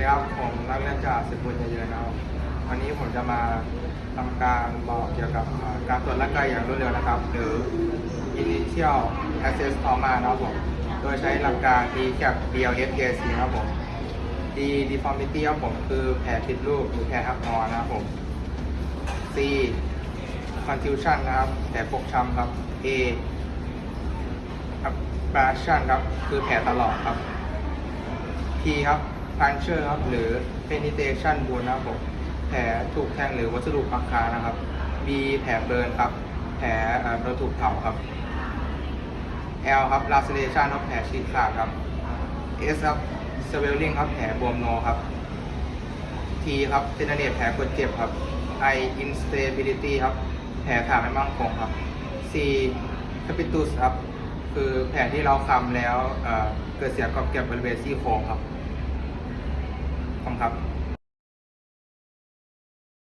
ดีครับ ผมนักเรียนจากสิบบุญเยอะๆนะครับ วันนี้ผมจะมาทำการบอกเกี่ยวกับการตรวจร่างกายอย่างรวดเร็วนะครับ หรือ initial access trauma นะครับผม โดยใช้หลักการ D กับ BLSKC นะครับผม D deformity ครับผมคือแผลผิดรูปหรือแผลหักงอนะครับผม C contusion นะครับแผลฟกช้ำครับ A abrasion ครับคือแผลตลอดครับ P ครับ puncture ครับ หรือ penetration wound นะครับผมแผลถูกแทงหรือวัสดุปักคานะครับ B แผลเบิร์นครับ แผลเอ่อโดนถูกเผาครับ L ครับ laceration ครับ แผลฉีกขาดครับ S ครับ swelling ครับ แผลบวมโนครับ T ครับ tendinate แผลกดเจ็บครับ I instability ครับ แผลขาไม่มั่นคงครับ C capitus ครับ คือแผลที่เราคำแล้วเกิดเสียกรอบเก็บบริเวณซี่โครงครับ ครับ